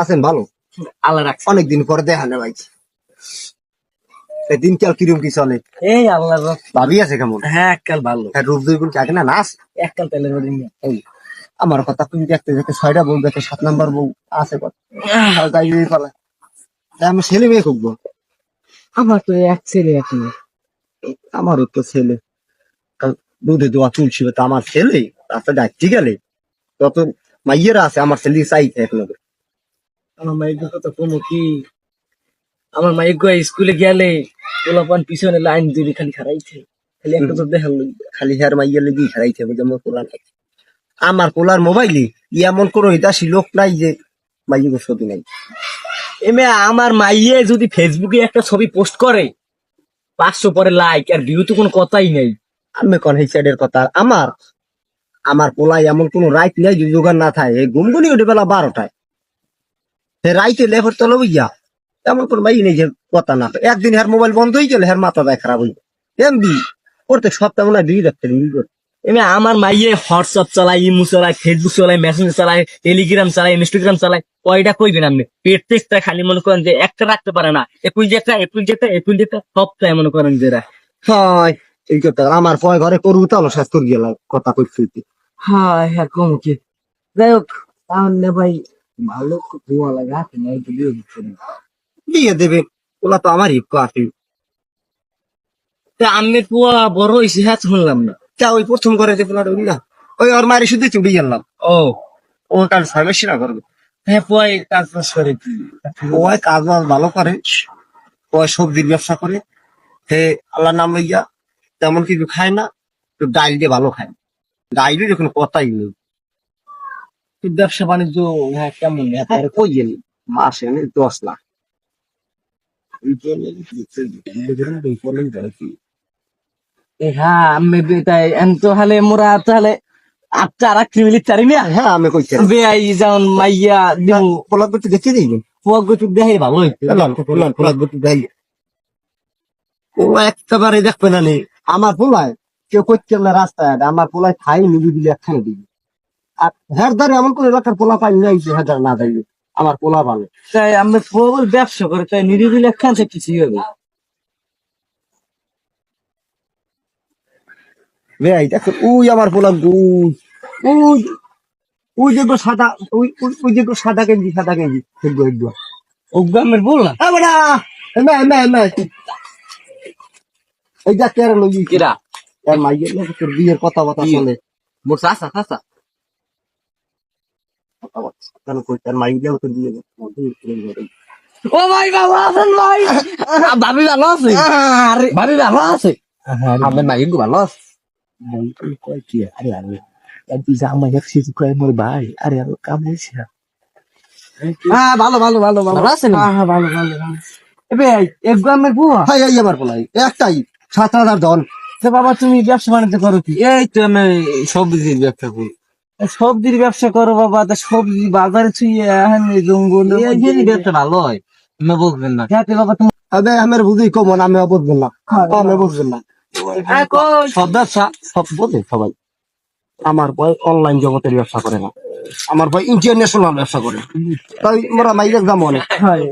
আছেন ভালো? আল্লাহ রাখছে। অনেকদিন পরে দেখা না ভাই। দিনকাল কিরম কি চলে? এই আল্লাহ ভাবি আছে কেমন? হ্যাঁ এককাল ভালো। হ্যাঁ রূপ দুই গুণ থাকে না নাচ? এককাল তেলের বাড়ি এই আমার কথা তুমি দেখতে দেখতে ছয়টা বউ দেখে সাত নাম্বার বউ আছে গাই দিয়ে পালা। তাই আমি ছেলে মেয়ে খুঁজবো আমার তো এক ছেলে এক মেয়ে। আমারও তো ছেলে। দুধে দোয়া তুলছি তো আমার ছেলে? রাস্তা যাচ্ছি গেলে। তত মাইয়েরা আছে আমার ছেলে চাই এক এখন আমার মায়ের কথা কোনো কি? আমার গো স্কুলে গেলে পোলাপান পিছনে লাইন দিয়ে খালি খারাইছে খালি একটা তো দেখা লই খালি হেয়ার মাইয়ের লেগে খেলাইতে হবে যেমন পোলা নাই। আমার পোলার মোবাইলে এমন কোনো হিতাসী লোক নাই যে মাইয়ে সতী নাই। এমে আমার মাইয়ে যদি ফেসবুকে একটা ছবি পোস্ট করে, পাঁচশো পরে লাইক আর ভিউ তো কোনো কথাই নেই। আমি কোন এই সাইডের কথা আমার আমার পোলাই এমন কোনো রাইট নাই যে জোগাড় না থাকে গুমগুনি ওঠে বেলা বারোটায়। রাইতে লেফর তলে বুঝিয়া এমন কোন মাই নেই যে কথা না। একদিন হের মোবাইল বন্ধ হয়ে গেলে হের মাথা দেয় খারাপ হইবে। এমবি প্রত্যেক সপ্তাহ মনে হয় দুই রাখতে এমে আমার মাইয়ে হোয়াটসঅ্যাপ চালায় ইমো চালায় ফেসবুক চালায় মেসেঞ্জ চালায় টেলিগ্রাম চালায় ইনস্টাগ্রাম চালায় কয়টা কইবেন আপনি? প্রত্যেকটা খালি মনে করেন যে একটা রাখতে পারে না। একুশ যেটা এপ্রিল যেটা এপ্রিল যেটা সবটাই মনে করেন যে। হয় এই কথা। আমার পয় ঘরে করু তাহলে শেষ করে কথা কইছি হায় হ্যাঁ কম কি? যাই হোক তাহলে ভাই ওলা তো আমার আছে তা আমি পুয়া বড় হয়েছি হ্যাঁ শুনলাম না। তা ওই প্রথম করে যে পোলাটা ওই ওর মারি শুধু ও ও সার্ভিস না করবে। হ্যাঁ পুয়াই কাজ বাজ করে। ওই কাজ বাজ ভালো করে সবজির ব্যবসা করে। হে আল্লাহ নাম লইয়া তেমন কিছু খায় না তো ডাইল দিয়ে ভালো খায়। ডাইলে যখন কথাই নেই। ব্যবসা বাণিজ্য হ্যাঁ কেমন? হ্যাঁ, ওই গেলি মাসে দশ লাখ। এ হ্যাঁ আমি বে- তাই তো হালে মোরা তাহলে আটটা আর একটি মিলিট চারি না? হ্যাঁ আমি কইছি। বেআই যেমন মাইয়া দিমু দেখে দিই পুয়া গচুক দেখাই ভালো ও একেবারে দেখবে না নে। আমার পোলায় কেউ করছে না রাস্তায় আমার পোলায় খাই নিবি দিলে একখানে দিবি। আর দ্বারে এমন করে এলাকার পোলা পাই নাই যে হেদার না যাইবে। আমার পোলা ভালো তাই ব্যবসা করে তাই নিরিবিলি একখান থেকে কিছুই হবে রে এই দেখো উই আমার পোলা সাদা দেখো সাদা গেঞ্জি সাদা গেঞ্জি দেখব একদম বললাম এই যা কেন লই কিরা এর মাইয়ের লোক তোর বিয়ের কথা কথা। চলে মোর চাষা চাষা কেন কই তার মাইয়ের লোক তোর বিয়ে ও ভাই ভালো আছেন ভাই। ভাবি ভালো আছে? ভাবি ভালো আছে? আমার মাইক ভালো আছে? কয় কি? আরে আরে। তুই যা কয় মোর ভাই? আরে আর কাম হ্যাঁ ভালো ভালো ভালো ভালো। আছে না হ্যাঁ ভালো ভালো ভালো। এবে এক গ্রামের বুয়া? হাই এই আমার পোলাই। একটাই সাত হাজার ধন। বাবা তুমি ব্যবসা বাণিজ্য করো কি? এই তো আমি সবজির ব্যবসা করি। সবজির ব্যবসা করো বাবা তা সবজি বাজারে ছুঁয়ে জঙ্গল। ব্যবসা ভালো হয়। তুমি বুঝবেন না। যাতে বাবা তুমি আমার বুঝি কমন আমি বুঝবেন না। আমি বুঝবেন না। সব ব্যবসা সব বোঝে সবাই। আমার ভাই অনলাইন জগতের ব্যবসা করে না। আমার ভাই ইন্টারন্যাশনাল ব্যবসা করে। তাই মোরা মাইরের দাম অনেক। হয়।